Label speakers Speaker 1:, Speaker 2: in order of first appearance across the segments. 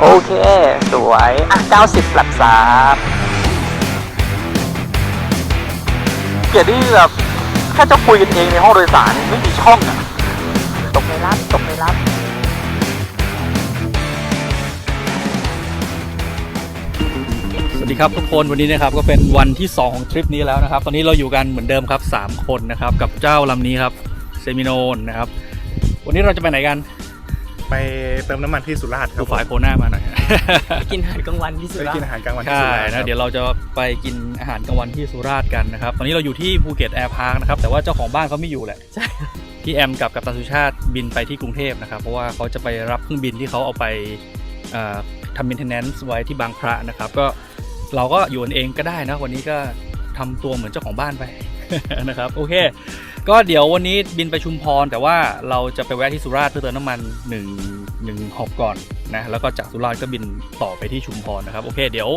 Speaker 1: โอเค สวย อะ 90 หลักสาม
Speaker 2: เกียรติที่แบบแค่จะคุยกันเองในห้องโดยสารไม่มีช่องอะ
Speaker 1: ตกไม่รับ ตกไม่รับ
Speaker 3: สวัสดีครับทุกคนวันนี้นะครับก็เป็นวันที่2ของทริปนี้แล้วนะครับ ตอนนี้เราอยู่กันเหมือนเดิมครับ 3 คนนะครับ กับเจ้าลำนี้ครับเซมิโนนนะครับ วันนี้เราจะไปไหนกัน
Speaker 4: ไปเติมน้ำมันที่สุราษฎร์ค
Speaker 3: ดู
Speaker 4: รับ
Speaker 3: ฝ่ายโคหน้ามาหน่อย
Speaker 1: กินอาหารกลางวันที่สุด
Speaker 4: ไป
Speaker 1: ละ
Speaker 4: กินอาหารกลางวันที่
Speaker 3: ใช่
Speaker 4: สุราษฎร์ค
Speaker 3: นะ
Speaker 4: รับ
Speaker 3: เดี๋ยวเราจะไปกินอาหารกลางวันที่สุราษฎร์กันนะครับตอนนี้เราอยู่ที่ภูเก็ตแอร์พาร์คนะครับแต่ว่าเจ้าของบ้านเขาไม่อยู่แหละ
Speaker 1: ใช่
Speaker 3: พี่แอมกับกัปตันสุชาติบินไปที่กรุงเทพนะครับเพราะว่าเขาจะไปรับเครื่องบินที่เขาเอาไปเอ่อทำ maintenance ไว้ที่บางพระนะครับก็เราก็อยู่กันเองก็ได้นะวันนี้ก็ทำตัวเหมือนเจ้าของบ้านไป นะครับโอเค ก็เดี๋ยววันนี้บินไปชุมพร แต่ว่าเราจะไปแวะที่สุราษฎร์เพื่อเติมน้ำมันหนึ่งหอบก่อนนะแล้วก็จากสุราษฎร์ก็บินต่อไปที่ชุมพรนะครับโอเค เดี๋ยว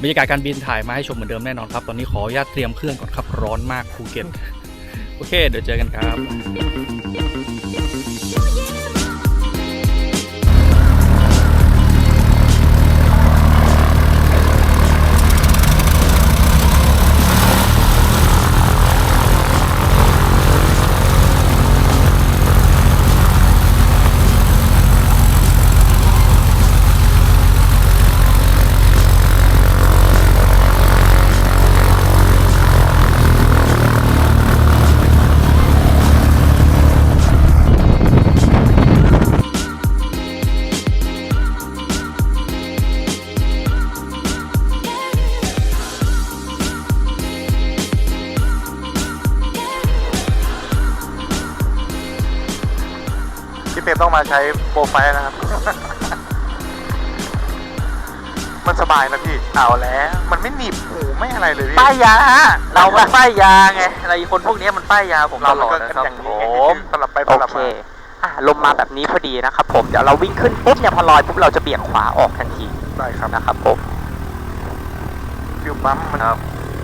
Speaker 3: บรรยากาศการบินถ่ายมาให้ชมเหมือนเดิมแน่นอนครับ ตอนนี้ขออนุญาตเตรียมเครื่องก่อนครับร้อนมากภูเก็ตโอเค เดี๋ยวเจอกันครับ
Speaker 4: ต้องมาใช้โปรไฟล์นะครับ มันสบายนะพี่
Speaker 2: เอาแล้ว
Speaker 4: มันไม่หนีบหูไม่อะไรเลยพี่
Speaker 2: ป้ายยา เรามันป้ายยาไงอะไรคนพวกนี้มันป้ายยาผมต
Speaker 4: เรา
Speaker 2: ลอด
Speaker 4: ก็
Speaker 2: นะครับ
Speaker 4: อย่าง
Speaker 2: ผ
Speaker 4: นี้ไง
Speaker 2: ม
Speaker 4: สลับไปส
Speaker 1: โอ
Speaker 4: ลับ
Speaker 1: เค
Speaker 4: มา
Speaker 1: อะลมมาแบบนี้พอดีนะครับผมเดี๋ยวเราวิ่งขึ้นปุ๊บเนี่ยพอลอยปุ๊บเราจะเบี่ยงขวาออกทันที
Speaker 4: ได้ครับ
Speaker 1: นะครับผม
Speaker 4: ฟิวปั๊มมัน
Speaker 2: ครับ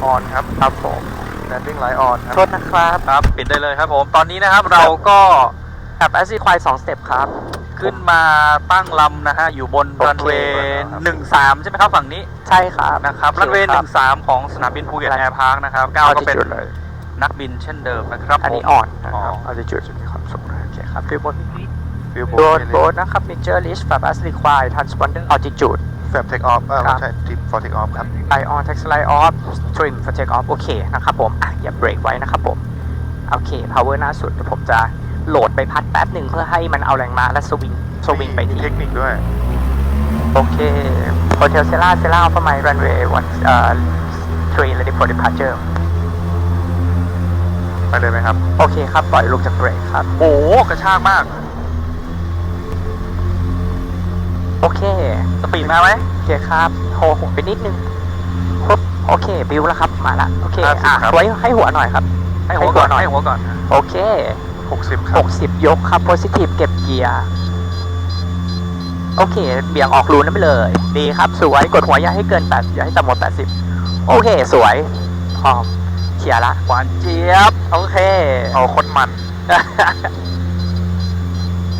Speaker 4: ออนครับ
Speaker 1: ครับผม
Speaker 4: แลนดิ้งไลท์ออนค
Speaker 1: โท
Speaker 4: รับ
Speaker 1: ษนะครับ
Speaker 2: ครับ ปิดได้เลยครับผม ตอนนี้นะครับเราก็
Speaker 1: กับแอซิควายสองสเต็ปครับ
Speaker 2: ขึ้นมาตั้งลำนะฮะ อยู่บน
Speaker 1: โอเค
Speaker 2: รันเวย์หนึ่งสามใช่ไหมครับฝั่งนี้
Speaker 1: ใช่ครับ
Speaker 2: นะครับ
Speaker 1: โอ
Speaker 2: รันเวย์
Speaker 1: ค
Speaker 2: ห
Speaker 1: บ
Speaker 2: นึ่งสามของสนามบินภูเก็ตแอร์พาร์คนะครับก้าวก็เป็น
Speaker 1: altitude เลย
Speaker 2: นักบินเช่นเดิมนะครับ
Speaker 1: อันนี้
Speaker 2: ผม
Speaker 1: อ่อนนะ
Speaker 2: อ๋
Speaker 1: ค
Speaker 2: อ
Speaker 1: รับ altitude จะมีความสูงโอเคครับฟิวบน
Speaker 4: ฟิวโบ
Speaker 1: โดนโบนนะครับ major list f a b as required transponder altitude
Speaker 4: แฟบเทคออฟเออ
Speaker 1: ครั
Speaker 4: ไม่
Speaker 1: บ
Speaker 4: ใช่ทิปฟอร์เทคออฟครับ
Speaker 1: eye on taxi light off trim for take off โอเคนะครับผมอะอย่าเบรกไว้นะครับผม โอเค power หน้าสุดเดี๋ยวผมจะ โหลดไปพัดแป๊บหนึ่งเพื่อให้มันเอาแรงม้าและสวิงสวิงไป
Speaker 4: มี
Speaker 1: ที่
Speaker 4: เทคนิคด้วย
Speaker 1: โอเค Hotel Sela Sela for my runway one เอ่อ train ready for departure
Speaker 4: ไปเลยไหมครับ
Speaker 1: โอเคครับ ปล่อยลงจากเบรกครับ
Speaker 2: โอ้โหกระชากมาก
Speaker 1: โอเค
Speaker 2: สปีดมาไหม
Speaker 1: โอเคครับโหหัวไปนิดนึงปุ๊บโอเค บิวแล้วครับ มาละ โอเค
Speaker 4: 50
Speaker 1: อะ
Speaker 4: ครับ
Speaker 1: ไว้ให้หัวหน่อยครับ
Speaker 2: ให้หัวก่อน
Speaker 1: ให้
Speaker 2: ให้
Speaker 1: หั
Speaker 2: หั
Speaker 1: ว
Speaker 2: ว
Speaker 1: ก่
Speaker 2: ก่
Speaker 1: อ
Speaker 2: อนน
Speaker 1: โอเค
Speaker 4: 60 ครับ
Speaker 1: 60 ยกครับ positive เก็บเกียร์ โอเค เบี่ยงออกรูนั้นไปเลย ดีครับ สวย กดหัวอย่าให้เกิน 8 อย่าให้ต่ำกว่า80 โอเค สวยพร้อมเคลียร์ละ
Speaker 2: หวานเจี๊ยบ
Speaker 1: โอเค
Speaker 4: เอาคนมัน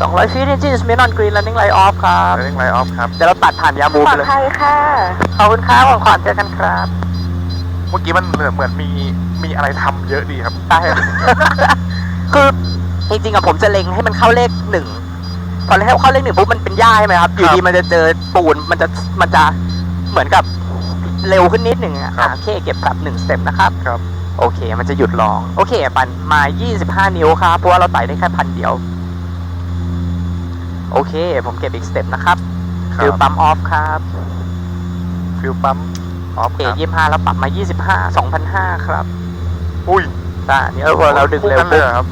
Speaker 1: 200 feet engines main on green running light off ครับ
Speaker 4: แลนดิ้งไลท์ออฟครับ
Speaker 1: เดี๋ยวเราตัดผ่านยามูไปเลย
Speaker 5: ใครค่ะ
Speaker 1: ขอบคุณครับของขวัญเจอกันครับ
Speaker 4: เมื่อกี้มันเหมือนเหมือนมีมีอะไรทำเยอะดีครับ
Speaker 1: ใช่ คือจริงๆอะผมจะเล็งให้มันเข้าเลขหนึ่งพอให้เข้าเลขหนึ่งปุ๊บมันเป็นหญ้าใช่ไหมครับ อยู่ดีมันจะเจอปูนมันจะมันจะเหมือนกับเร็วขึ้นนิดหนึ่งอะ
Speaker 4: ครับ
Speaker 1: อะโอเคเก็บกลับหนึ่งสเต็ปนะครับ
Speaker 4: ครับ
Speaker 1: โอเค มันจะหยุดร้อง โอเค ปันมา 25 นิ้วครับ เพราะว่าเราไต่ได้แค่พันเดียว โอเค ผมเก็บอีกสเต็ปนะครับ
Speaker 4: ครั
Speaker 1: ฟิล
Speaker 4: บ
Speaker 1: ปั๊มออฟครับ
Speaker 4: ฟิวปั๊มออฟ
Speaker 1: เอ
Speaker 4: ครับ
Speaker 1: ยี่ห้าแล้วปรับมา 25 2,500 ครับ
Speaker 4: อุ้ย
Speaker 1: ใช่นี่เออเราดึงเร็ว
Speaker 4: พุ่นั่นเลย
Speaker 1: ปุ๊บ
Speaker 4: หอครับ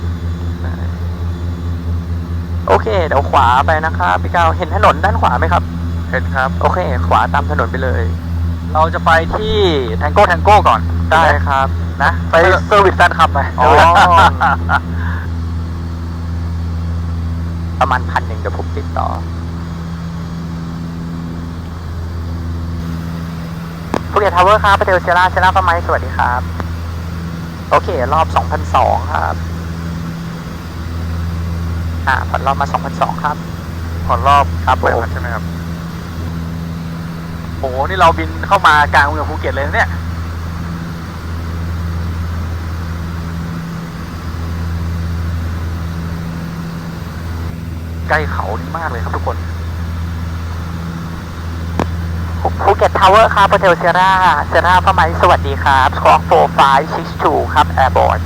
Speaker 1: โอเค เดี๋ยวขวาไปนะครับพี่ก้าวเห็นถนนด้านขวาไหมครับ
Speaker 4: เห็นครับ
Speaker 1: โอเค ขวาตามถนนไปเลย
Speaker 2: เราจะไปที่แทงโก้แทงโก้ก่อน
Speaker 1: ได้ครับ
Speaker 2: นะ ไปเซอร์วิสแฟนคลับไป
Speaker 4: อ๋อ
Speaker 1: ประมาณพันหนึ่งเดี๋ยวผมติดต่อภูเก็ตทาวเวอร์ครับประเทลเซล่าเซล่าประไมสวัสดีครับ โอเค รอบ2,002ครับอ่าผ่อนรอบมา2,002ครับ
Speaker 4: ผ่อนรอบ
Speaker 1: ครับผม
Speaker 4: แปดพันใช่ไหมครับ
Speaker 2: นี่เราบินเข้ามากลางเมืองภูเก็ตเลยนะเนี่ยใกล้เขานี่มากเลยครับทุกคน
Speaker 1: ภูเก็ตทาวเวอร์ครับโฮเทลเซราเซราพระไมสวัสดีครับสกอร์โฟร์ไฟซิกชูครับแอร์บอร์ด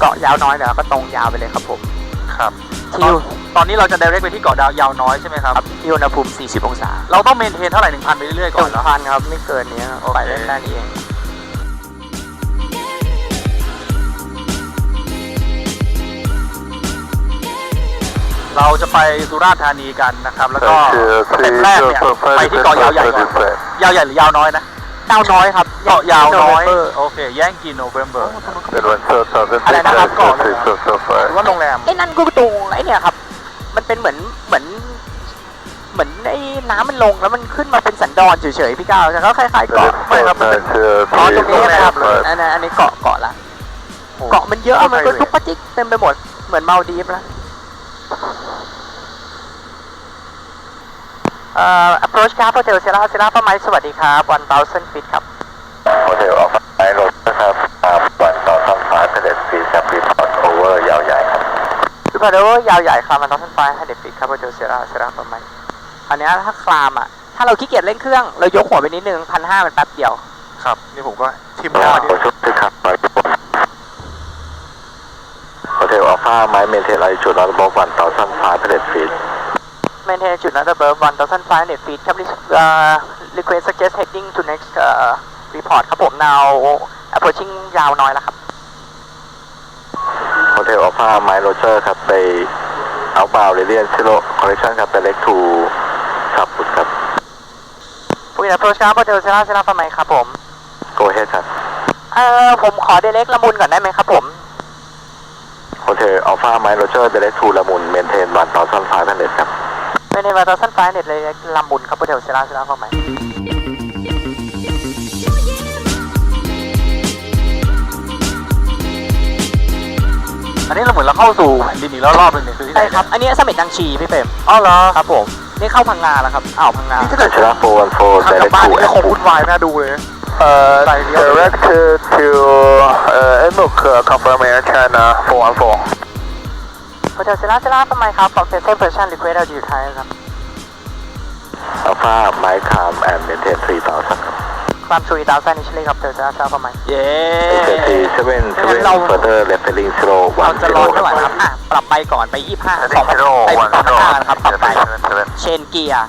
Speaker 1: เก้านึงเกาะยาวน้อยเดี๋ยวเราก็ตรงยาวไปเลยครับผม
Speaker 2: ครับ
Speaker 1: ที่
Speaker 2: ตอนนี้เราจะ direct ไปที่เกาะดาวยาวน้อยใช่ไหมครับ
Speaker 1: ที่อุณหภูมิ 40 องศา
Speaker 2: เราต้องเมนเทนเท่าไหร่หนึ่งพันไปเรื่อยๆก่
Speaker 1: ก่
Speaker 2: อ
Speaker 1: อนน
Speaker 2: เนาะ
Speaker 1: พันครับ ไม่เกินนี้ครับ
Speaker 2: โอเค
Speaker 1: ไปได้แค่นี้เอง
Speaker 2: เราจะไปสุราษฎร์ธานีกันนะครับ แล้วก็สเต็ปแรกเนี่ยไปที่เกาะยาวใหญ่ก่อนยาวใหญ่หรือยาวน้อยนะ
Speaker 1: ยาวน้อยครับ
Speaker 2: เกาะยาวน้อย
Speaker 1: เอ
Speaker 2: โอเค แย่งกินโนเวมเบอร์
Speaker 1: อะไรนะครับเกาะเลย
Speaker 2: หรือว่าโรงแรม
Speaker 1: ไอ้นั่นก็ตรงไอ้เนี่ยครับ มันเป็นเหมือนเหมือน เหมือนไอ้น้ำมันลงแล้วมันขึ้นมาเป็นสันดอนเฉยๆพี่ก้าวแต่ก็คล้ายๆเกาะ
Speaker 2: ไม่ครับมันเป็น
Speaker 1: อ๋อตรงนี้นะครับ
Speaker 2: เลย
Speaker 1: อันนั้นอันนี้เกาะเกาะละ เกาะมันเยอะมันก็ทุกปะจิกเต็มไปหมด เหมือนมาลดีฟนะเอ่อ approach ครับ hotel เซราเซราประมาณสวัสดีครับ1,000 feet ครับ
Speaker 5: โฮเทลออกไอรถนะครับตามวันต่อท้องฟ้าเสด็จฟีครับรีพอร์ตโอเวอร์ยาวใหญ่ครับ
Speaker 1: คือพอดีว่ายาวใหญ่คลามมันต้องขึ้นไปให้เด็กฟิกครับ hotel เซราเซราประมาณอันเนี้ยถ้าคลามอะ ถ้าเราขี้เกียจเล่นเครื่อง เรายกหัวไปนิดนึงพันห้ามันแป๊บเดียว
Speaker 2: ครับ นี่ผมก็ทิม
Speaker 5: โฮ
Speaker 2: หน้า
Speaker 5: เท
Speaker 2: ดิ
Speaker 5: ลชุดที่ขับมาทุกคนโฮเทลอัลฟาไมเมนเทนไลจุดนอตบอกวันต่อท้องฟ้าเสด็จฟี
Speaker 1: maintain จุดนั้น above 1,500 feet ครับ uh, request suggest heading to next uh, report ครับผม now approaching ยาวน้อยแล้วครับ
Speaker 5: โฮเทลอัลฟาไมโรเจอร์ครับไปเอาบาวเรเดียนซิโร่คอลเลคชันครับไปเล็กทูขับบุตรครับ
Speaker 1: ผู้ใหญ่ approach ครับ hotel เซราเซราประมาณครับผม
Speaker 5: โกเฮดครับ
Speaker 1: เอ่อผมขอเดเล็กละมุนก่อนได้ไหมครับผม
Speaker 5: โฮเทลอัลฟาไมโรเจอร์เดเล็กทูละมุนเมนเทนวันต่อท้องฟ้าเสด็จครับ
Speaker 1: ไม่ในวาตาสั้นไฟเน็ตเลยละมุนครับโปรเทลเซราเซราเข้าไหม
Speaker 2: อันนี้เราเหมือนเราเข้าสู่แผ่นดินอีกแล้วรอบหนึงเนี่ยคือที่ไหน
Speaker 1: ใช่ครับ อันนี้เสม็ดนางชีพี่เปรม
Speaker 2: อ๋อเหรอ
Speaker 1: ครับผมนี่เข้าพังงาแล้วครับอ้าวพังงา
Speaker 2: นี่ถ้าเกิด
Speaker 5: ชนะโฟวันโฟ
Speaker 2: ทาง
Speaker 5: เด
Speaker 2: กลั
Speaker 5: เล็
Speaker 2: บ
Speaker 5: ก
Speaker 2: บ้าน
Speaker 5: ทู
Speaker 2: นี่ก็คงวุ่นวายน่าดูเลย
Speaker 5: Uh,
Speaker 2: Sorry, the other-
Speaker 5: direct to, to uh, Enoch uh, confirmation uh, 414.
Speaker 1: โปรเทลเซราเซราเข้าไหมครับ from station version request audio you type ครับ
Speaker 5: Alpha, Mike Calm and maintain 3000 ครับ
Speaker 1: ความชูอีดาวซันนิชลีครับโปรเทลเซราเซราเข้าไหม
Speaker 2: เย้
Speaker 5: SAT 7
Speaker 1: เรา
Speaker 5: 7 further leveling 0
Speaker 1: เราจะ
Speaker 5: 1
Speaker 1: รอ
Speaker 5: 0
Speaker 1: เท่าไหร่ครับอะปรับไปก่อนไป 25 2ไป2นะครับปรับไปเชนเกียร์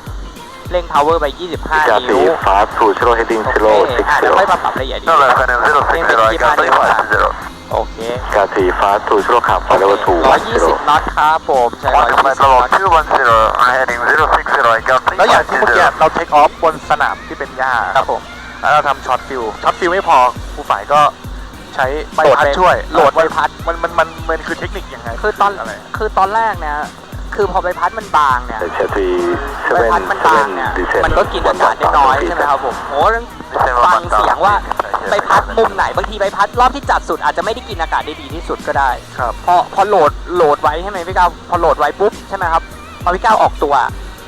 Speaker 1: เร่ง power ไป 25
Speaker 5: Gati
Speaker 1: นิ้ว
Speaker 5: fast to 0 heading
Speaker 1: โอเค
Speaker 5: 0
Speaker 1: อะเดี๋ยวค่อย
Speaker 5: 60
Speaker 1: มาปรับละเอียดดี
Speaker 5: No, Lieutenant 060, I got 350.
Speaker 1: โอเค
Speaker 5: Gati fast to 0ขับ level
Speaker 1: ร้อยยี่สิบ
Speaker 5: 2
Speaker 1: น็อตครับผมใช้ร้อยยี่สิบน็อต
Speaker 5: 210, heading 060, I got
Speaker 2: แล้วอย่างที่เมื่อกี้
Speaker 5: 350.
Speaker 2: เราเทคออฟบนสนามที่เป็นหญ้า
Speaker 1: ครับผม
Speaker 2: แล้วเราทำช็อตฟิลช็อตฟิลไม่พอครูฝ่ายก็ใช้ใบ
Speaker 1: โหลด
Speaker 2: พัด
Speaker 1: ไป
Speaker 2: ช่วย
Speaker 1: โหลดใบพัด
Speaker 2: มันมันมันมันคือเทคนิคยังไง
Speaker 1: คือตอน
Speaker 2: อะไร
Speaker 1: คือตอนแรกเนี่ยคือพอใบพัดมันบางเนี่ย
Speaker 5: Gati
Speaker 1: ใบพัดมันบางเนี่ย
Speaker 5: 7
Speaker 1: มันก็กินอากาศได้น้อยใช่ไหมครับผมโอ้เรื่องฟังเสียงว่าใบพัดมุมไหนบางทีใบพัดรอบที่จัดสุดอาจจะไม่ได้กินอากาศได้ดีที่สุดก็ได้
Speaker 2: ครับ
Speaker 1: พอพอโหลดโหลดไว้ใช่ไหมพี่ก้าวพอโหลดไว้ปุ๊บใช่ไหมครับพอพี่ก้าวออกตัว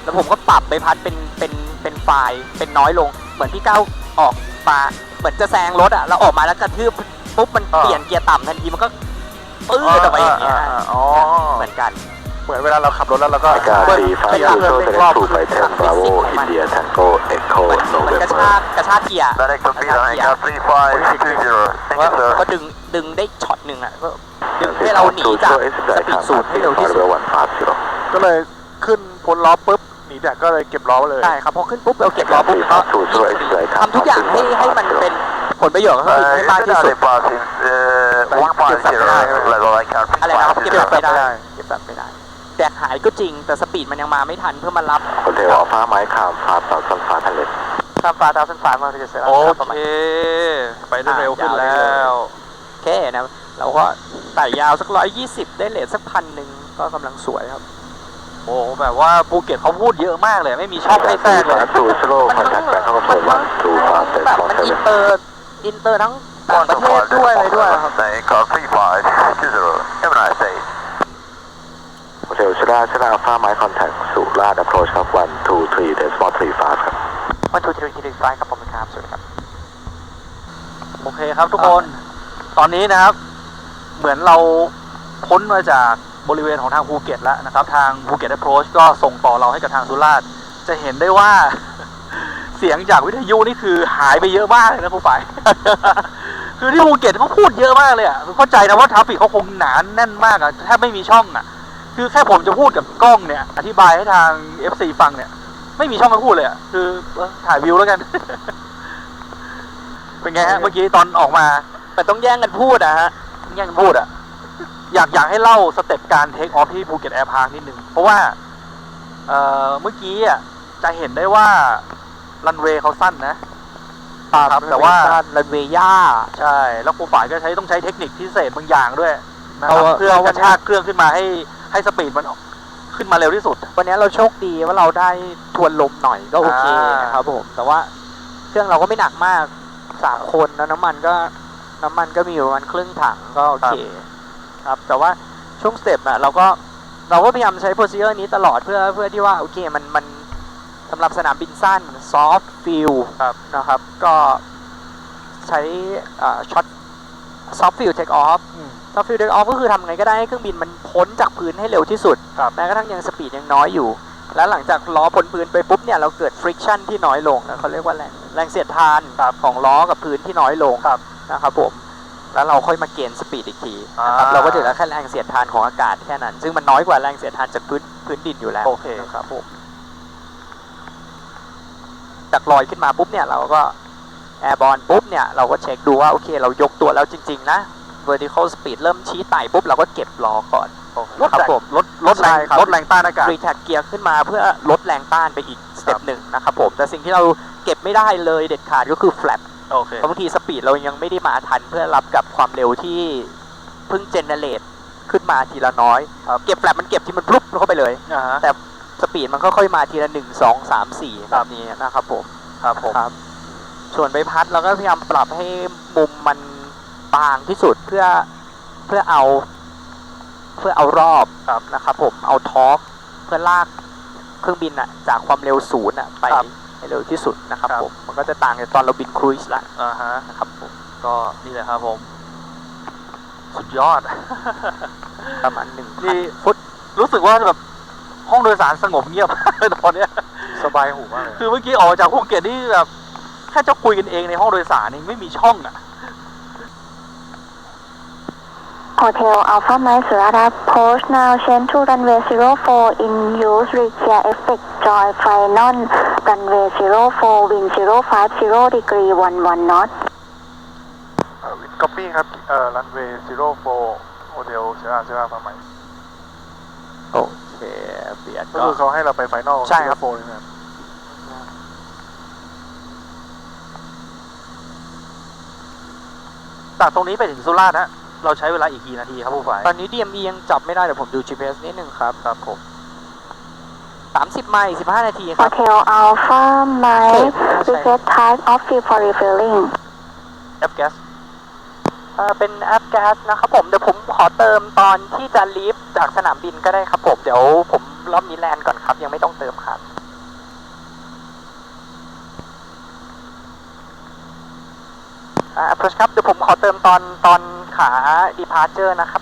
Speaker 1: แล้วผมก็ปรับใบพัดเป็นเป็นเป็นไฟล์เป็นน้อยลง เหมือนพี่ก้าว ออกมาเหมือนจะแซงรถอะแล้วออกมาแล้วกระทืบปุ๊บมัน
Speaker 2: อ่า
Speaker 1: เปลี่ยนเกียร์ต่ำทันทีมันก็ปื้ดออกไปอย่างเงี้ย
Speaker 2: อ๋อ
Speaker 1: เหมือนกัน
Speaker 2: เหมือนเวลาเราขับรถแล้วเราก็
Speaker 5: Gati
Speaker 2: เบิ้ล
Speaker 5: fast
Speaker 2: เบิ้ล
Speaker 5: to
Speaker 2: เบิ้ล
Speaker 5: 0
Speaker 2: เบิ้ลรอบ
Speaker 5: level 2 by 10 Bravo India Tango Echo
Speaker 1: เหมือนกระชาก
Speaker 5: November
Speaker 1: กระชากเกียร์
Speaker 5: Direct to Peter, I got 3520. Thank
Speaker 1: ว่า
Speaker 5: you, sir.
Speaker 1: ก็ดึงดึงได้ช็อตหนึ่งอะก็ดึงให้เราหนีจากสปีดศูนย์ให้เร็วที่สุด
Speaker 2: ก็เลยขึ้นพ้นล้อปุ๊บ หนีแดกก็เลยเก็บล้อไว้เลย
Speaker 1: ใช่ครับพอขึ้นปุ๊บเราเก็บล้อปุ๊บก็ทำทุกอย่างให้ให้มันเป็นผลประโยชน์กับคนอื่นให้มากที่สุดอะไรนะครับเก็บแบบไม่ได้เก็บแบบไม่ได้แดกหายก็จริงแต่สปีดมันยังมาไม่ทันเพื่อมารับ
Speaker 5: คนเทวฟ้าไม้คามฟ้าเสาสันฟ้าทะเล
Speaker 1: ข้ามฟ้าดาวเส้นฟ้ามาจะเสร็จแล้ว
Speaker 2: โอ
Speaker 1: ครับประ
Speaker 2: เค
Speaker 1: มาณ
Speaker 2: ไปได้เร็วขึ้นแล้ว
Speaker 1: โอเคนะเราก็ไต่ยาวสักร้อยยี่สิบได้เลทสักพันหนึ่งก็กำลังสวยครับ
Speaker 2: โอ้แบบว่าภูเก็ตเขาพูดเยอะมากเลย ไม่มีช่องให้แทรกเลย
Speaker 5: to slow contact back เข้ามา one two five
Speaker 1: แบบมันอินเตอร์อินเตอร์ทั้งต่างประเทศด้วยอะไรด้วยครับ
Speaker 5: Call three five two zero have a nice day โฮเทลชลาชลาอัลฟาไมค์คอนแทคสุราษฎร์ approach ครับ one two three decimal three five ครับ
Speaker 1: วันทูทีทีทีไฟครับผมครับสวัสดีครับ
Speaker 2: โอเคครับทุกคนตอนนี้นะครับ เหมือนเราพ้นมาจาก บริเวณของทางภูเก็ตแล้วนะครับ ทางภูเก็ต approach ก็ส่งต่อเราให้กับทางสุราษฎร์จะเห็นได้ว่าเสียงจากวิทยุนี่คือหายไปเยอะมากเลยนะครูฝ่ายคือที่ภูเก็ตเขาพูดเยอะมากเลยอะเข้าใจนะว่าทราฟฟิกเขาคงหนาแน่นมากอะแทบไม่มีช่องอะ คือแค่ผมจะพูดกับกล้องเนี่ย อธิบายให้ทาง FC ฟังเนี่ย ไม่มีช่องให้พูดเลยอะคือถ่ายวิวแล้วกัน เป็นไงฮะเมื่อกี้ตอนออกมา
Speaker 1: แต่ต้องแย่งกันพูดอะฮะ
Speaker 2: แย่งกันพูดอะ อยากอยากให้เล่าสเต็ปการเทคออฟที่ภูเก็ตแอร์พาร์คนิดนึง เพราะว่าเอ่อเมื่อกี้อะจะเห็นได้ว่ารันเวย์เขาสั้นนะ ครับแต่ว่า
Speaker 1: รันเวย่า
Speaker 2: ใช่ แล้วครูฝ่ายก็ใช้ต้องใช้เทคนิคพิเศษบางอย่างด้วยนะค
Speaker 1: เอา
Speaker 2: รับ
Speaker 1: อะ
Speaker 2: เพื่อ
Speaker 1: เอา
Speaker 2: ก
Speaker 1: วัน
Speaker 2: ระ
Speaker 1: เนี้ย
Speaker 2: ชากเครื่องขึ้นมาให้ให้สปีดมันขึ้นมาเร็วที่สุด
Speaker 1: วันนี้เราโชคดีว่าเราได้ทวนลมหน่อยก็โอเค
Speaker 2: อ่าน
Speaker 1: นะครับผม แต่ว่าเครื่องเราก็ไม่หนักมากสามคนแล้วน้ำมันก็น้ำมันก็มีอยู่ประมาณครึ่งถังก็โอเค ครับ แต่ว่าช่วงสเต็ปอะเราก็เราก็พยายามใช้โพซิเ r อร์นี้ตลอดเพื่อเพื่อที่ว่าโอเคมันมันสำหรับสนามบินสั้นซอฟต์ฟิล
Speaker 2: ครับ
Speaker 1: นะครับ ก็ใช้ช็อตซอฟต์ฟิลเทคออฟ
Speaker 2: อืม
Speaker 1: ซอฟต์ฟิลเทคออฟก็คือทำไงก็ได้ให้เครื่องบินมันพ้นจากพื้นให้เร็วที่สุด
Speaker 2: ครับ
Speaker 1: แม้กระทั่งยังสปีดยังน้อยอยู่ แล้วหลังจากล้อพ้นพื้นไปปุ๊บเนี่ยเราเกิด friction ที่น้อยลงนะเขาเรียกว่าแรงแรงเสียดทานของล้อกับพื้นที่น้อยลง
Speaker 2: ครับ
Speaker 1: นะครับผม แล้วเราค่อยมาเกณฑ์สปีดอีกทีนะครับ
Speaker 2: อ่า
Speaker 1: เราก็จะเหลือแค่แรงเสียดทานของอากาศแค่นั้น ซึ่งมันน้อยกว่าแรงเสียดทานจากพื้นพื้นดินอยู่แล้ว
Speaker 2: โอเค
Speaker 1: นะครับผมจากลอยขึ้นมาปุ๊บเนี่ยเราก็แอร์บอลปุ๊บเนี่ยเราก็เช็คดูว่าโอเคเรายกตัวแล้วจริง ๆ นะ vertical speed เริ่มชี้ไต่ปุ๊บเราก็เก็บล้อก่อน
Speaker 2: ลด
Speaker 1: ครับ
Speaker 2: แรง
Speaker 1: ผม
Speaker 2: ลดลดแรง
Speaker 1: ใช่ครับ
Speaker 2: ลดแรงต้านอากาศ
Speaker 1: รีแท็กเกียร์ขึ้นมาเพื่อลดแรงต้านไปอีกสเต็
Speaker 2: ค
Speaker 1: ป
Speaker 2: รับ
Speaker 1: หนึ่งนะครับผมแต่สิ่งที่เราเก็บไม่ได้เลยเด็ดขาดก็คือแฟลป
Speaker 2: โอเค
Speaker 1: บางทีสปีดเรายังไม่ได้มาทันเพื่อรับกับความเร็วที่เพิ่งเจเนเรตขึ้นมาทีละน้อย
Speaker 2: ครับ
Speaker 1: เก็บแฟลปมันเก็บที่มันพลุบเข้าไปเลย
Speaker 2: อ่าฮะ
Speaker 1: แต่สปีดมันค่อยๆมาทีละหนึ่งสองสามสี่แบบนี้นะครับผม
Speaker 2: ครับผม
Speaker 1: ครับส่วนใบพัดเราก็พยายามปรับให้มุมมันบางที่สุดเพื่อเพื่อเอา เพื่อเอารอบ
Speaker 2: ครับ
Speaker 1: นะครับผมเอาทอร์กเพื่อลากเครื่องบินอะจากความเร็วศูนย์อะไป
Speaker 2: ครับ
Speaker 1: ให้เร็วที่สุดนะครับ
Speaker 2: ครับ
Speaker 1: ผมมันก็จะต่างจากตอนเราบินครูซละ
Speaker 2: อ่าฮะ
Speaker 1: นะครับผม
Speaker 2: ก็นี่แหละครับผม สุดยอด
Speaker 1: ประมาณหนึ่ง
Speaker 2: นี่
Speaker 1: ฟุต
Speaker 2: รู้สึกว่าแบบห้องโดยสารสงบเงียบตอนเนี้ย
Speaker 4: สบายหูมากเลย
Speaker 2: คือเมื่อกี้ออกจากภูเก็ตนี่แบบแค่จะคุยกันเองในห้องโดยสารนี่ไม่มีช่องอะ
Speaker 6: Hotel Alpha Mike Surata Post now change to runway 04 in use regear effect joy final runway 04 wind 050 degree 11 knot
Speaker 4: วินก๊อปปี้ครับเอ่อรันเวย์ซีโร่โฟโฮเทลเชล่าเชล่ามาใหม่
Speaker 1: โอเคเบียด
Speaker 4: ก็
Speaker 1: ก็
Speaker 4: คือเขาให้เราไปไฟนอล
Speaker 1: ใช่ครับ
Speaker 4: โฟเลยนะครับ
Speaker 2: จากตรงนี้ไปถึงสุราษฎร์นะ เราใช้เวลาอีกกี่นาทีครับผู้ฝ่าย
Speaker 1: ตอนนี้ DME ยังจับไม่ได้เดี๋ยวผมดู GPS นิดนึงครับ
Speaker 2: ครับผม
Speaker 1: 30 ไมล์15 นาทีครับ
Speaker 6: Hotel Alpha Mike
Speaker 1: Okay.
Speaker 6: reset type of fuel for refilling
Speaker 2: แอปแก๊ส
Speaker 1: เอ่อเป็นแอปแก๊สนะครับผม เดี๋ยวผมขอเติมตอนที่จะลีฟจากสนามบินก็ได้ครับผม เดี๋ยวผมรอบนี้แลนด์ก่อนครับ ยังไม่ต้องเติมครับอ่า approach ครับ เดี๋ยวผมขอเติมตอนตอนขา departure นะครับ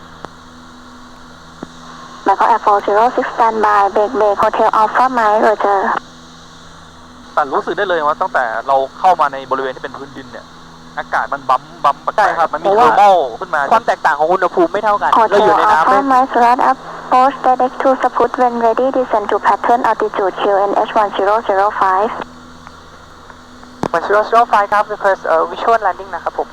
Speaker 6: Bangkok Air 406 standby break break Hotel Alpha Mike Roger
Speaker 2: แต่รู้สึกได้เลยว่าตั้งแต่เราเข้ามาในบริเวณที่เป็นพื้นดินเนี่ย อากาศมันบัมป์บัมป์แปลกๆ
Speaker 1: ใช่ครับ
Speaker 2: มันมี
Speaker 1: เพราะ
Speaker 2: เทอ
Speaker 1: ว่า
Speaker 2: ร์โมขึ้นมา
Speaker 1: ความแตกต่างของอุณหภูมิไม่เท่ากันเราอ
Speaker 6: Hotel
Speaker 1: ยู่ในน้ำ
Speaker 6: Alpha
Speaker 1: ไม่
Speaker 6: Mike Surata Post direct to Saput when ready descend to pattern altitude QNH 1005
Speaker 1: มันชิโร่ชิโร่ไฟครับ request เอ่อ visual landing นะครับผม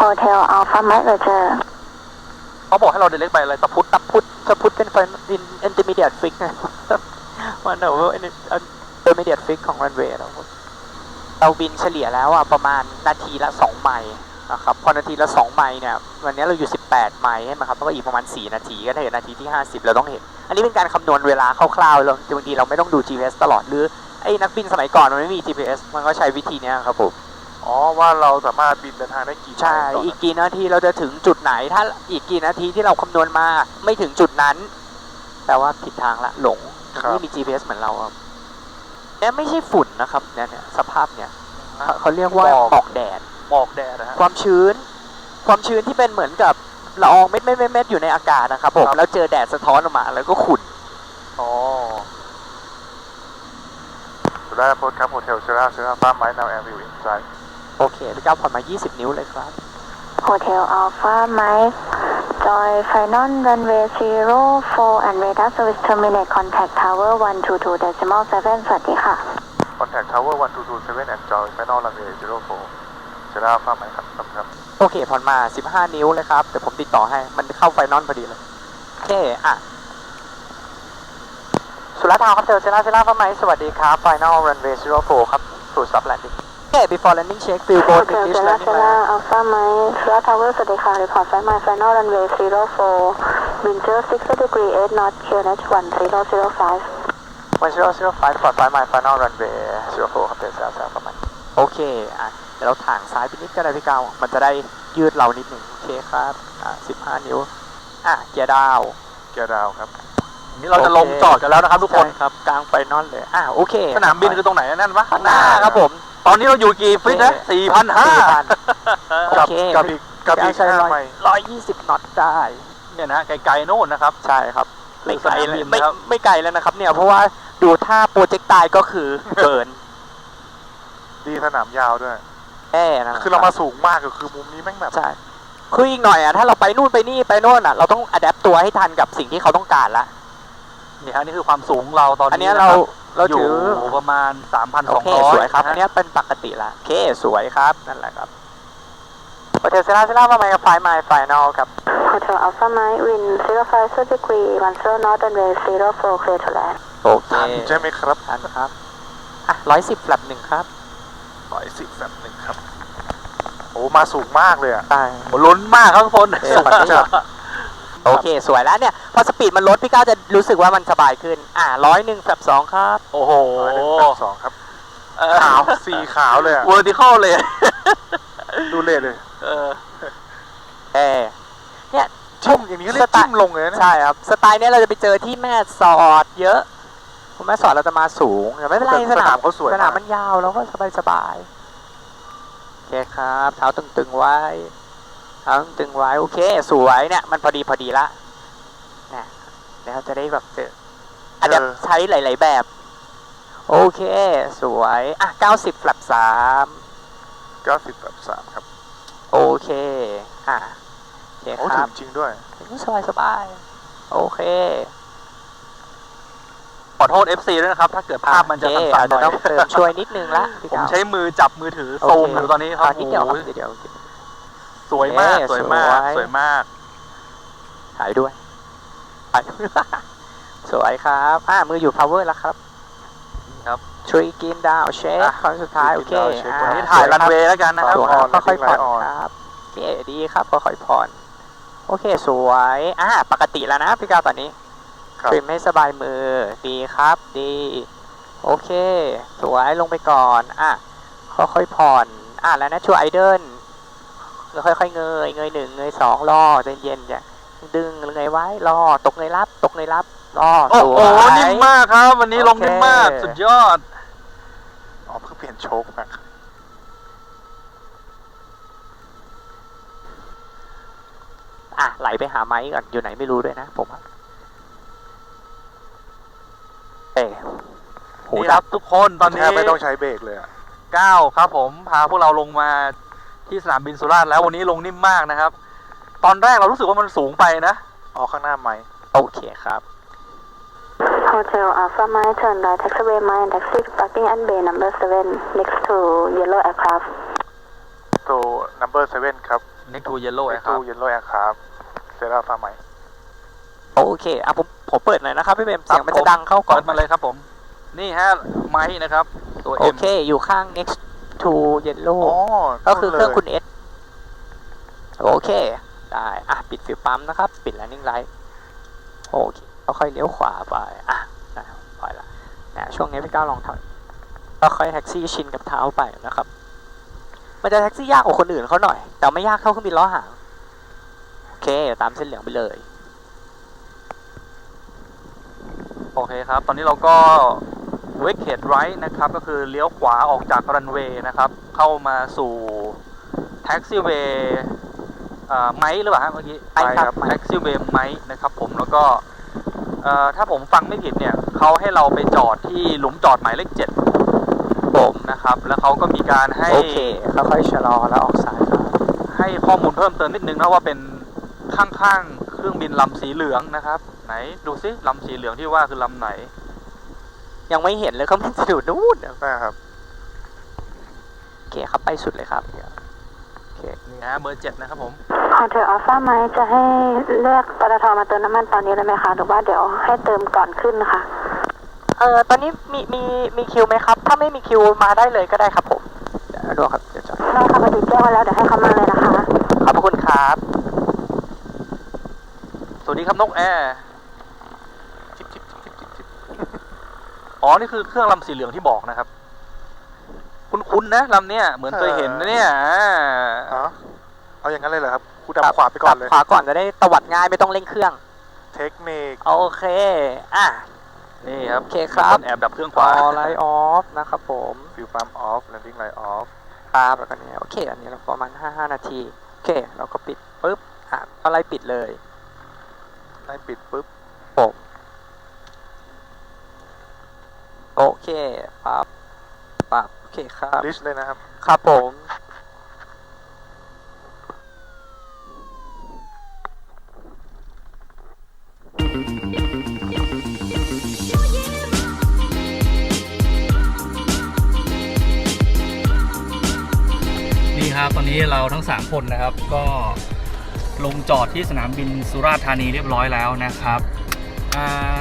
Speaker 6: Hotel Alpha Mike Roger
Speaker 2: เขาบอกให้เราเดเล็กไปอะไรตะพุด
Speaker 1: ตับพุทธจะพุทธเป็นไฟอินอินเตอร์มีเดียตฟิกนะวันเดอร์เ intermediate fix ของ runway เราเราบินเฉลี่ยแล้วอะประมาณนาทีละ 2 ไมล์นะครับพอนาทีละ 2 ไมล์เนี่ยวันนี้เราอยู่ 18 ไมล์ใช่ไหมครับแล้วก็อีกประมาณ 4 นาทีก็ถ้าเห็นนาทีที่ 50 เราต้องเห็น อันนี้เป็นการคำนวณเวลาคร่าวๆเราบางทีเราไม่ต้องดู GPS ตลอดหรือ ไอ้นักบินสมัยก่อนมันไม่มี GPS มันก็ใช้วิธีเนี้ยครับผม
Speaker 4: อ๋อว่าเราสามารถบินเดินทางได้กี่ไมล์
Speaker 1: ใช่
Speaker 4: ต่อ
Speaker 1: อีกกี่นาทีเราจะถึงจุดไหน ถ้าอีกกี่นาทีที่เราคำนวณมาไม่ถึงจุดนั้นแปลว่าผิดทางละหลงมันไม่มี GPS เหมือนเราครับเนี่ยไม่ใช่ฝุ่นนะครับเนี่ยเนี่ยสภาพเนี่ยเขาเขาเรียกว่าหมอกแดด
Speaker 2: หมอกแดดนะฮะ
Speaker 1: ความชื้น ความชื้นที่เป็นเหมือนกับละอองเม็ดเม็ดเม็ดเม็ดอยู่ในอากาศนะครับผม
Speaker 2: ครับ
Speaker 1: แล้วเจอแดดสะท้อนออกมาแล้วก็ขุ่น
Speaker 2: อ๋อ
Speaker 4: สุราษฎร์โพสครับโฮเทลเซราเซราฟ้าไม้นาวแอร์วิวอินไซด์
Speaker 1: โอเคพี่ก้าวผ่อนมา 20 นิ้วเลยครับ
Speaker 6: Hotel Alpha Mike Joy Final Runway 04 and Radar Service Terminate Contact Tower 122 decimal 7สวัสดีค่ะ
Speaker 4: คอนแทคทาวเวอร์วันทูทูเซเว่นแอนด์จอยไฟนอลรันเวย์ซีโร่โฟเซราฟ้าไม้ครับครับครับ
Speaker 1: โอเคผ่อนมา 15 นิ้วเลยครับเดี๋ยวผมติดต่อให้มันเข้าไฟนอลพอดีเลยโอเคอะ สุรทาวครับเจอเซล่าเซล่าฟ้าไหมสวัสดีครับ Final Runway 04 ครับสู่ Stop Landing โอเค before landing check field board
Speaker 6: Hotel
Speaker 1: English
Speaker 6: Stella
Speaker 1: landing
Speaker 6: Stella
Speaker 1: line
Speaker 6: Alpha Mike สุรา Tower สวัสดีค่ะ Report Flight My Final Runway 04 Wind 06 degree 8 knot QNH 1005
Speaker 1: 1005 for flight my final runway 04ครับเจอเซล่าเซล่าฟ้าไหมโอเคอะเดี๋ยวเราถ่างซ้ายไปนิดก็ได้พี่ก้าวมันจะได้ยืดเรานิดหนึ่งโอเคครับอะ15 นิ้วอะเกียร์ดาว
Speaker 4: เกียร์ดาวครับ
Speaker 2: นี่เราจะลงจอดกันแล้วนะครับทุกคน
Speaker 1: ใช่ครับกลางไฟนอลเลยอะโอเค
Speaker 2: สนามบินคือตรงไหนนั่นปะ
Speaker 1: ข้างหน้าครับผม
Speaker 2: ตอนนี้เราอยู่กี่ฟิตนะสี่พันห้า
Speaker 1: โอ
Speaker 4: กับ
Speaker 1: เค
Speaker 4: กับอีกกับอีกห้าไมล์
Speaker 1: ร้อยยี่สิบน็อตได้
Speaker 2: เนี่ยนะไกลๆโน่นนะครับ
Speaker 1: ใช่ครับไม่ไกล
Speaker 2: สนาม
Speaker 1: เล
Speaker 2: บิ
Speaker 1: ย
Speaker 2: น
Speaker 1: ไม่
Speaker 2: นะครับ
Speaker 1: ไม่ไกลแล้วนะครับ เนี่ยเพราะว่าดูท่าโปรเจกต์ตายก็คือเกิน
Speaker 4: ดีสนามยาวด้วย
Speaker 1: แน่นะ
Speaker 4: คือเรามาสูงมากก็คือมุมนี้แม่งแบบ
Speaker 1: ใช่คืออีกหน่อยอะถ้าเราไปนู่นไปนี่ไปโน่นอะเราต้องอัดแอปตัวให้ทันกับสิ่งที่เขาต้องการละ
Speaker 2: นี่ฮะนี่คือความสูงเราตอน
Speaker 1: อัน
Speaker 2: นี้
Speaker 1: เนี้ย
Speaker 2: นะ
Speaker 1: เรา
Speaker 2: ครับ
Speaker 1: เรา
Speaker 2: อยู่
Speaker 1: ถือ
Speaker 2: ประมาณ
Speaker 1: โอเค
Speaker 2: 3,200
Speaker 1: สวยครับ
Speaker 2: นะ
Speaker 1: อัน
Speaker 2: ฮะ
Speaker 1: เนี้ยเป็นปกติละโอเคสวยครับนั่นแหละครับโอเคเซล่าเซล่ามาไหมกับไฟล์มาไฟนอลครับ
Speaker 6: Hotel Alpha Mike Wind 05 degree 10 knot Runway 04 clear to land
Speaker 1: โอเค
Speaker 4: ทันใช่ไหมครับ
Speaker 1: ทันครับอะร้อยสิบแฟลปหนึ่งครับ
Speaker 4: ร้อยสิบแบบหนึ่งครับโอ้มาสูงมากเลยอะ
Speaker 1: ใช่
Speaker 2: โอ้ลุ้นมากครับทุกคน
Speaker 1: เออขอโทษ โอเค สวยแล้วเนี่ย พอสปีดมันลดพี่ก้าวจะรู้สึกว่ามันสบายขึ้น อ่าร้อยหนึ่งแฟลปสองครับ
Speaker 2: โอ้โห
Speaker 4: ร้อยหนึ่งแบบสองครับขาวสีขาวเลยอะ
Speaker 2: เวอร์ติคอลเลย
Speaker 4: ดูเละเลย
Speaker 2: เออ
Speaker 1: เออ
Speaker 4: จิ้มอย่างนี้ก็เรียกจิ้มลงเลยนะ
Speaker 1: ใช่ครับ สไตล์เนี้ยเราจะไปเจอที่แม่สอดเยอะคุณแม่สอดเราจะมาสูงแต่ไม่เป็นไร
Speaker 4: แต่
Speaker 1: ส
Speaker 4: ส
Speaker 1: นานา
Speaker 4: มมเขาสวย
Speaker 1: สนาม
Speaker 4: มาก
Speaker 1: มันยาวเราก็สบายสบายๆโอเคครับ เท้าตึงๆไว้ เท้าตึงๆไว้โอเค สวยเนี่ยมันพอดีพอดีละเนี่ยเดี๋ยวเราจะได้แบบเจออาจจะใช้หลาย ๆ แบบ โอเค สวยอะ90แฟลปสาม
Speaker 4: เก้าสิบแบบสามครับ
Speaker 1: โอเคอะโอเค
Speaker 4: โอ้
Speaker 1: ค
Speaker 4: ถึ
Speaker 1: รับ
Speaker 4: งจริงด้วย
Speaker 1: สบายสบายๆโอเค
Speaker 2: ขอโทษ FC ด้วยนะครับ ถ้าเกิดภาพมันจะ
Speaker 1: โอเค
Speaker 2: สั่
Speaker 1: อานจ
Speaker 2: ๆห
Speaker 1: จะ
Speaker 2: น่อย
Speaker 1: ต้องเติมช่วยนิดนึงละพี่
Speaker 2: ผม
Speaker 1: ก้าว
Speaker 2: ใช้มือจับมือถือ
Speaker 1: โอเค
Speaker 2: ซูมอยู่ตอนนี้ครับ
Speaker 1: อะนิดเดียวครับ
Speaker 2: โอ้โห
Speaker 1: นิดเดียว
Speaker 2: สวยมาก
Speaker 1: เอ๊ะ
Speaker 2: สวยมาก
Speaker 1: สวย
Speaker 2: สวยมาก
Speaker 1: ถ่ายด้วยถ่าย สวยครับ อ่ามืออยู่ power แล้วครับ
Speaker 2: ครับ
Speaker 1: ช่วยกินดาวเช็ค
Speaker 4: อะ
Speaker 1: ครั้งสุดท้าย โอเค
Speaker 4: Three King Down Shake
Speaker 1: อ่
Speaker 2: วันนี้ถ่ายรันเวย์แล้วกันนะครับ
Speaker 1: สวย
Speaker 4: อ่อน
Speaker 1: ค่อยๆผ่อน
Speaker 4: อ่อน
Speaker 1: ครับโอเคดีครับค่อยๆผ่อน โอเค สวย อ่า ปกติแล้วนะพี่ก้าวตอนนี้
Speaker 4: ครับ
Speaker 1: ปริมให้สบายมือ ดีครับ ดี โอเค สวย ลงไปก่อน อะ ค่อยๆผ่อน อะ แล้วนะชัวไอเดิล แล้วค่อยๆเงยเงยหนึ่งเงยสองรอใจเย็นๆอย่าดึงเงยไว้รอตกเงยรับ ตกเงยรับรอ
Speaker 2: โอ้
Speaker 1: ส
Speaker 2: โห
Speaker 1: วย
Speaker 2: นิ่มมากครับ วันนี้ลง
Speaker 1: โอเค
Speaker 2: นิ่มมากสุดยอด
Speaker 4: อ๋อเพิ่งเปลี่ยนโชคมา
Speaker 1: อะไหลไปหาไม้ก่อนอยู่ไหนไม่รู้ด้วยนะผมอะเอ๊ะหู
Speaker 2: นี่ค
Speaker 1: ดั
Speaker 2: รั
Speaker 1: บบ
Speaker 2: ทุกคนตอนนี้
Speaker 4: แทบไม่ต้องใช้เบรกเลยอะ
Speaker 2: ก้าวครับผมพาพวกเราลงมา ที่สนามบินสุราษฎร์แล้ววันนี้ลงนิ่มมากนะครับ ตอนแรกเรารู้สึกว่ามันสูงไปนะ
Speaker 4: อ๋อข้างหน้าไหม
Speaker 1: โอเคครับ
Speaker 6: Hotel Alpha Mike turn right taxiway Mike and taxi to parking at bay number 7 next to yellow aircraft
Speaker 4: ตัว number seven ครับ
Speaker 2: next to yellow
Speaker 4: ตัว
Speaker 2: นะครับ
Speaker 4: เยลโล่แอร์ครับเซราฟ้าไหม
Speaker 1: โอเคอะผมผมเปิดหน่อยนะครับพี่เบมเสียงมัน
Speaker 2: ครั
Speaker 1: จะ
Speaker 2: บผม
Speaker 1: ดังเข้าก่อ
Speaker 2: เปิ
Speaker 1: น
Speaker 2: ดมาเลยครับผม
Speaker 7: นี่ฮะไม้นะครับ ตัว
Speaker 1: โอ
Speaker 7: M
Speaker 1: เค อยู่ข้าง next to yellow
Speaker 4: อ๋อ
Speaker 1: ก็คือเครื่องคุณ
Speaker 4: ลย
Speaker 1: เอสโอเค ได้ อะ ปิดฟิวปั๊มนะครับ ปิด landing light โอเคแล้วค่อยเลี้ยวขวาไป อะได้ปล่อยละนะช่วงนี้พี่ก้าวลองถอยแล้วค่อยแท็กซี่ชินกับเท้าไปนะครับ มันจะแท็กซี่ยากกว่าคนอื่นเขาหน่อย แต่ไม่ยากเท่าเครื่องบินล้อหาง โอเค ตามเส้นเหลืองไปเลย
Speaker 7: โอเคครับ ตอนนี้เราก็ เวกเ e ดไรท์นะครับ ก็คือเลี้ยวขวาออกจากรันเวย์นะครับ เข้ามาสู่แท็กซี่เวย์ไม้หรือเปล่าฮะเมื่อกี้
Speaker 1: ไมค์ครับ
Speaker 7: แท็กซี่เวย์ไม้นะครับผมแล้วก็เอ่อถ้าผมฟังไม่ผิดเนี่ยเขาให้เราไปจอดที่หลุมจอดหมายเลขเจ็ด
Speaker 1: ผม
Speaker 7: นะครับ แล้วเขาก็มีการให้
Speaker 1: โอเคค่อยๆชะลอแล้วออกซ้ายครับ
Speaker 7: ให้ข้อมูลเพิ่มเติมนิดนึงนะว่าเป็นข้างๆเครื่องบินลำสีเหลืองนะครับ ไหนดูซิลำสีเหลืองที่ว่าคือลำไหน
Speaker 1: ยังไม่เห็นเลยเขามันจะอยู่นู่น
Speaker 4: นะครับ
Speaker 1: โอเคครับไปสุดเลยครับโอเค
Speaker 7: นี่ฮะเบอร์เจ็ดนะครับผม
Speaker 8: ฮอเทลอัลฟาไมจะให้เลือกปตทมาเติมน้ำมันตอนนี้เลยไหมคะหรือว่าเดี๋ยวให้เติมก่อนขึ้นค่ะ
Speaker 1: เออตอนนี้มีมีมีคิวไหมครับ ถ้าไม่มีคิวมาได้เลยก็ได้ครับผมเดี๋ยวดูครับเดี๋ยวจอด
Speaker 8: ได้ค่ะพอดีแจ้งไว้แล้วเดี๋ยวให้เขามาเลยนะคะ
Speaker 1: ขอบพระคุณครับ
Speaker 7: สวัสดีครับนกแอร์ชิบชิบชิบชิบชิบชิบ อ๋อ นี่คือเครื่องลำสีเหลืองที่บอกนะครับ คุ้นๆนะลำเนี้ยเหมือนเคยเห็นนะเนี่ยอ่า
Speaker 4: อ๋อเอาอย่างนั้นเลยเหรอครับครูดำขวาไปก่อนเลย
Speaker 1: ขวาก่อนจะได้ตวัดง่ายไม่ต้องเร่งเครื่อง
Speaker 4: เทคนิค
Speaker 1: โอเค อะ
Speaker 7: นี่ครับ
Speaker 1: โอเคครับ
Speaker 7: นแอบดับเครื่องข
Speaker 1: ต่
Speaker 7: วา
Speaker 1: อไลท์ออฟนะครับผม
Speaker 4: ฟิวปั๊มออฟแลนดิ้งไลท์ออฟ
Speaker 1: ครับแล้วก็เนี้ยโอเค อันนี้เราประมาณ5 5นาที โอเค เราก็ปิดปุ๊บ อะอะไรปิดเลย
Speaker 4: ได้ปิดปุ๊บ
Speaker 1: ผม โอเคปั๊บปั๊บโอเคครับ
Speaker 4: ลิชเลยนะครับ
Speaker 1: ครับผม
Speaker 2: นี่ครับตอนนี้เราทั้ง 3 คนนะครับ ก็ลงจอดที่สนามบินสุราษฎร์ธานีเรียบร้อยแล้วนะครับอ่า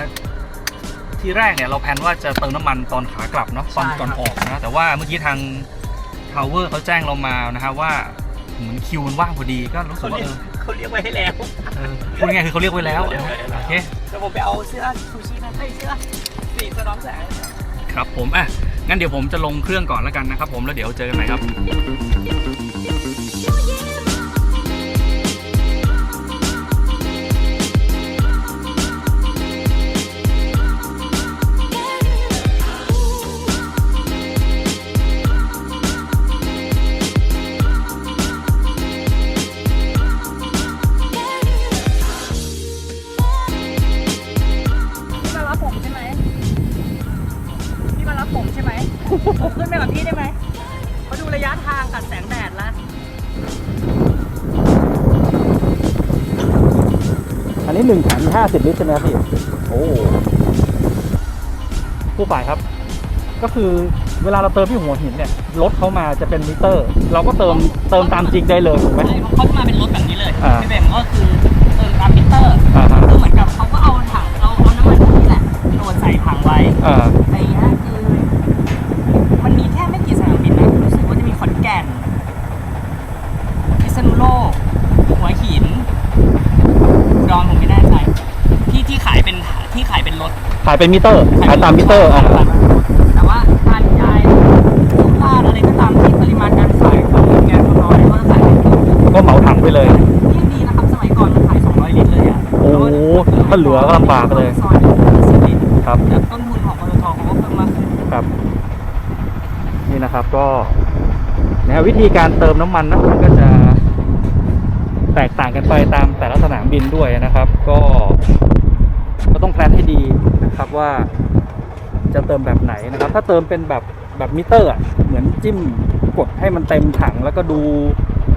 Speaker 2: ที่แรกเนี่ยเราแพลนว่าจะเติมน้ำมันตอนขากลับเนาะตอน
Speaker 1: ใช่ครับ
Speaker 2: ก่อนออกนะแต่ว่าเมื่อกี้ทางทาวเวอร์เขาแจ้งเรามานะครับว่าเหมือนคิวมันว่างพอดีก็รู้สึกว่าเออ
Speaker 1: เขาเรียกไว้ให้แล้ว
Speaker 2: เออพูดง่ายๆคือเขาเรียกไว้แล้วนะฮะโอเค
Speaker 1: เดี๋ยวผมไปเอาเสื้อชูชีพมาให้เสื้อสีสะท้อนแสง
Speaker 2: ครับผมอะงั้นเดี๋ยวผมจะลงเครื่องก่อนแล้วกันนะครับผมแล้วเดี๋ยวเจอกันใหม่ครับ
Speaker 9: หนึ่ง
Speaker 2: ถังห้าสิบลิตรใช่ไหมครับพี่ โอ้ผู้ฝ่ายครับ ก็คือเวลาเราเติมที่หัวหินเนี่ยรถเขามาจะเป็นมิเตอร์ เราก็เติมเติมตามจริงได้เลยถูกไหม
Speaker 9: ใช่เขาจะมาเป็นรถแบบนี้เลย
Speaker 2: อ่า
Speaker 9: พี่เบมก็คือเติมตามมิเตอร์
Speaker 2: อ่าฮะ
Speaker 9: คือเหมือนกับเขาก็เอาถังเอาเอาน้ำมันพวกนี้แหละโดนใส่ถังไว้
Speaker 2: อ่า
Speaker 9: อะไรเงี้ยคือมันมีแค่ไม่กี่สนามบินนะ รู้สึกว่าจะมีขอนแก่นพิษณุโลก หัวหินอุดรผมไม่แน่ใจ ที่ที่ขายเป็นที่ ขายเป็นรถ
Speaker 2: ขายเป็นมิเตอร์ขายตามมิเตอร์อ่า
Speaker 9: แต่ว่าทานยายสุราษฎร์อะไรก็ตามที่ปริมาณการขายของแก๊สน้อยก็จะขายเป็นรถ
Speaker 2: ก็เหมาถังไปเลย
Speaker 9: ยิ่งดีนะครับสมัยก่อนมันขาย 200 ลิตรเลยอะ
Speaker 2: โอ้โหถ้าเหลือก็ลำบากเลย
Speaker 9: ซอยละ20ลิตร
Speaker 2: ครับ
Speaker 9: แล้วต้นทุนของปตทเขาก็เพิ่มมากขึ้น
Speaker 2: ครับ นี่นะครับก็นะวิธีการเติมน้ำมันนะมันก็จะแตกต่างกันไปตามแต่ละสนามบินด้วยนะครับ ก็็ต้องแพลนให้ดีนะครับว่าจะเติมแบบไหนนะครับ ถ้าเติมเป็นแบบแบบมิเตอร์เหมือนจิ้มกดให้มันเต็มถังแล้วก็ดู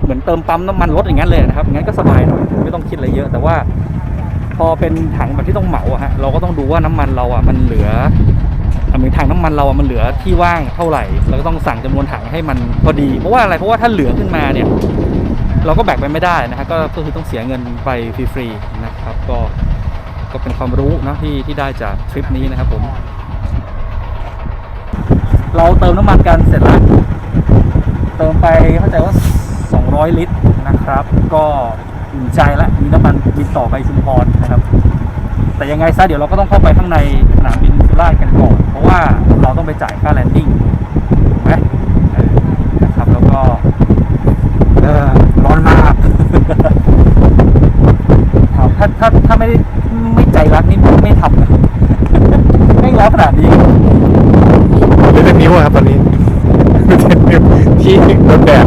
Speaker 2: เหมือนเติมปั๊มน้ำมันรถอย่างนั้นเลยนะครับงั้นก็สบายหน่อยไม่ต้องคิดอะไรเยอะ แต่ว่าพอเป็นถังแบบที่ต้องเหมาอะฮะเราก็ต้องดูว่าน้ำมันเราอะมันเหลืออะเหมือนถังน้ำมันเราอะมันเหลือที่ว่างเท่าไหร่เราก็ต้องสั่งจำนวนถังให้มันพอดี เพราะว่าอะไรเพราะว่าถ้าเหลือขึ้นมาเนี่ย เราก็แบกไปไม่ได้นะฮะก็คือต้องเสียเงินไปฟรีๆนะครับ ก็ ก็เป็นความรู้เนะที่ที่ได้จากทริปนี้นะครับผม เราเติมน้ำมันกันเสร็จแล้ว เติมไปเข้าใจว่า 200 ลิตรนะครับ ก็อุ่นใจล้วมีน้ำมันบินต่อไปชุมพรนะครับ แต่ยังไงซะเดี๋ยวเราก็ต้องเข้าไปข้างในสนามบินสุราษฎร์กันก่อน เพราะว่าเราต้องไปจ่ายค่าแลนดิ้งถูกไหมนะครับแล้วก็ร้อนมากถ้าถ้าถ้าไม่ได้ไม่ ใจรักนี่ไม่ทำนะไม่ร้อนขนาดนี้
Speaker 3: เล่นนิ้วอะครับตอนนี้เล่นนิ้วที่โดนแดด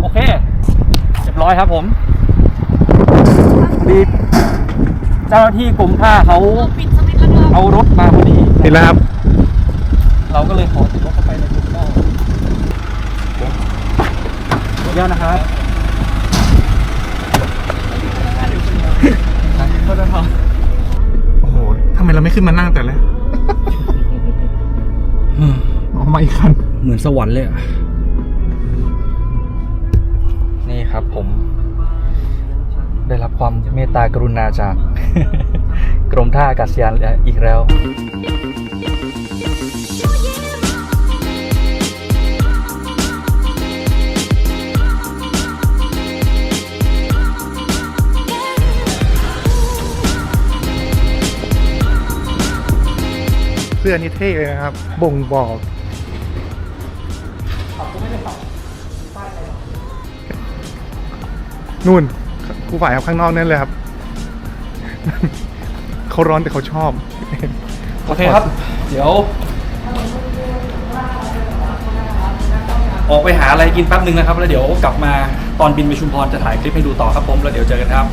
Speaker 2: โอเคเรียบร้อยครับผมดีเจ้าหน้าที่กรมท่าเขาเอารถมาพอดี
Speaker 3: นี่แล้วครับ
Speaker 2: เราก็เลยขอติดรถเข้าไปในจุดก็ ขออนุญาตนะครับโทษนะครับ
Speaker 3: โอ้โหทำไมเราไม่ขึ้นมานั่งแต่แรกออกมาอีกคัน
Speaker 2: เหมือนสวรรค์เลยอะ นี่ครับผม ได้รับความเมตตากรุณาจาก กรมท่าอากาศยานอีกแล้ว
Speaker 3: เสื้อนี่เท่เลยนะครับ บ่งบอกนู่นครูฝ่ายครับข้างนอกนั่นเลยครับ เขาร้อนแต่เขาชอบ
Speaker 2: โอเคครับ เดี๋ยว ออกไปหาอะไรกินแป๊บหนึ่งนะครับ แล้วเดี๋ยวกลับมาตอนบินไปชุมพรจะถ่ายคลิปให้ดูต่อครับผม แล้วเดี๋ยวเจอกันครับ